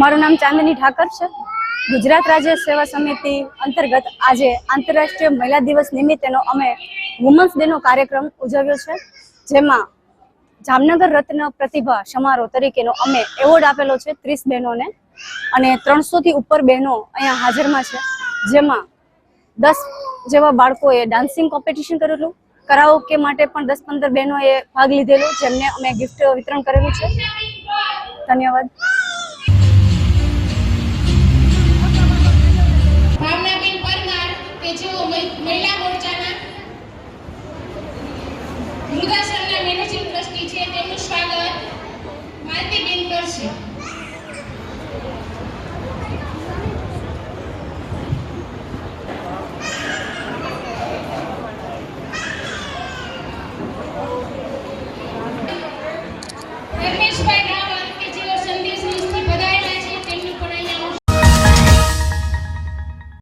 મારું નામ ચાંદની ઠાકર છે. ગુજરાત રાજ્ય સેવા સમિતિ અંતર્ગત આજે આંતરરાષ્ટ્રીય મહિલા દિવસ નિમિત્તેનો અમે વુમન્સ ડેનો કાર્યક્રમ ઉજવ્યો છે જેમાં જામનગર રત્ન પ્રતિભા સમારોહ તરીકેનો અમે એવોર્ડ આપેલો છે ત્રીસ બહેનોને. અને ત્રણસોથી ઉપર બહેનો અહીંયા હાજરમાં છે જેમાં દસ જેવા બાળકોએ ડાન્સિંગ કોમ્પિટિશન કરેલું કરાઓકે માટે પણ દસ પંદર બહેનોએ ભાગ લીધેલો, જેમને અમે ગિફ્ટ વિતરણ કરેલું છે. ધન્યવાદ. મહિલા મોરચાના